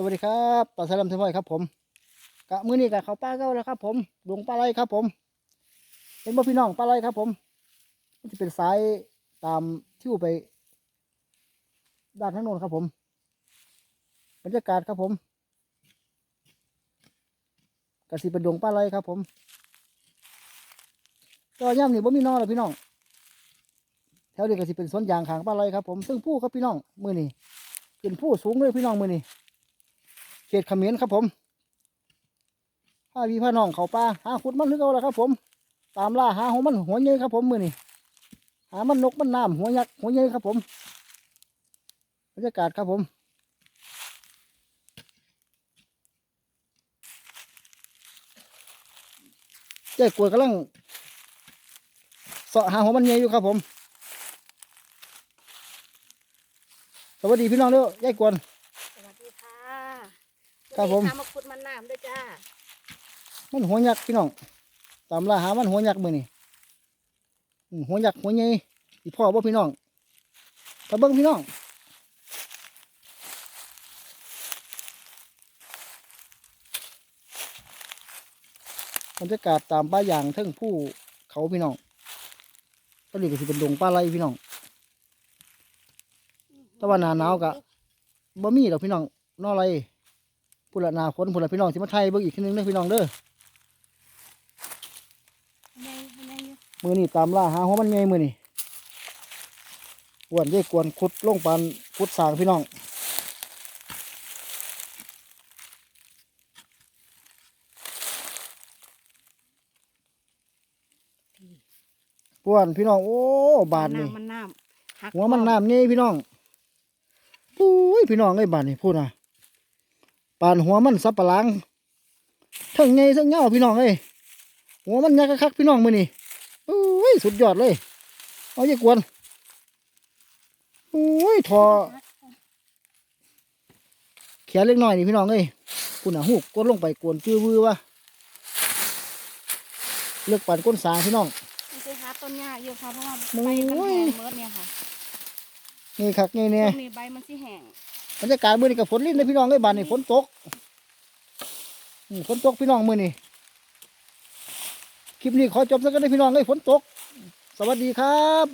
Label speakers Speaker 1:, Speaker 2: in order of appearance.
Speaker 1: สวัสดีครับปลาสลัมเทมอยครับผมกะมือนี้กะเขาป้าเก้าแล้วครับผมดวงปลาไหลครับผมเห็นบ่พี่น้องปลาไหลครับผมมันจะเป็นสายตามที่ไปด้านทางโน้นครับผมบรรยากาศครับผมกะสิเป็นดวงปลาไหลครับผมก็ย่ำนี่บ่มีน้องแล้วพี่น้องแถวนี้ก็สิเป็นสวนยางขางปลาไหลครับผมซึ่งผู้ครับพี่น้องมือนี้เป็นผู้สูงเลยพี่น้องมือนี้ เขตเขมรครับผมพาพี่พาน้องเขาป่าหาขุดมันหรือเอาละครับ ผม ตามล่าหาของมันหัวใหญ่ครับผมมือนี่หามันนกมันน้ำหัวยักษ์หัวใหญ่ครับผมบรรยากาศครับผมเจ๊กล้วยกำลังเสาะหาหัวมันใหญ่อยู่ครับผม สวัสดีพี่น้องเด้อยายกวน
Speaker 2: สวัสดีค่ะ
Speaker 1: ครับผม
Speaker 2: วันนี้พามาขุดมันน้ำด้วยจ้า
Speaker 1: มันหัวยักษ์พี่น้องตามล่าหามันหัวยักษ์มือนี่อืมหัวยักษ์หัวใหญ่อีพ่อบ่พี่น้องตะเบิ้งพี่น้องบรรยากาศตามป่าอย่างเทั้งผู้เขาพี่น้องตอนนี้ก็สิเป็นดงป่าไรพี่น้องแต่ว่าหน้าหนาวกะบ่มีดอกพี่น้องนอไร พุ่นละหนาฝนพุ่นละพี่น้องสิมาไทยเบิ่งอีกทีหนึงเด้อพี่น้องเด้อ
Speaker 2: ไงไงอยู่
Speaker 1: มือนี่ตามล่าหาหัวมันใหญ่มือนี่อ้วนเย่กวนขุดลงปานขุดสางพี่น้องป้วนพี่น้องโอ้บาทนี่ำ
Speaker 2: มันน้ำหัก
Speaker 1: หัวมันน้ำใหญ่พี่น้องปุ้ยพี่น้องเอ้ยบาทนี่พูดนะ ปานหัวมันสับปะหลังเทั้งใหญ่เทั้งเงาพี่น้องเอ้ยหัวมันยักษ์คักๆพี่น้องมือนี่อุ้ยสุดยอดเลยเอาอย่ากวนอุ้ยทอแขนเล็กน้อยนี่พี่น้องเอ้ยคุณอะหูกกดลงไปกวนจื้อวือวะเลือกปั่นก้นสางพี่น้อง
Speaker 2: มันจะหาต้นหญ้าอยู่ค่ะเพราะว่า
Speaker 1: โอ้
Speaker 2: ใบ
Speaker 1: ย
Speaker 2: มันแห้งเมิดเนี่ยค่ะ
Speaker 1: นี่คักนี่เนี่ย
Speaker 2: ช่วงนี้ใบมันสิแห้ง
Speaker 1: บรรยากาศมื้อนี้กับฝนลิ้นเลยพี่น้องเอ้ยบ้านนี่ฝนตกฝนตกพี่น้องมื้อนี้คลิปนี้ขอจบสักกันเลยพี่น้องเอ้ยฝนตก สวัสดีครับ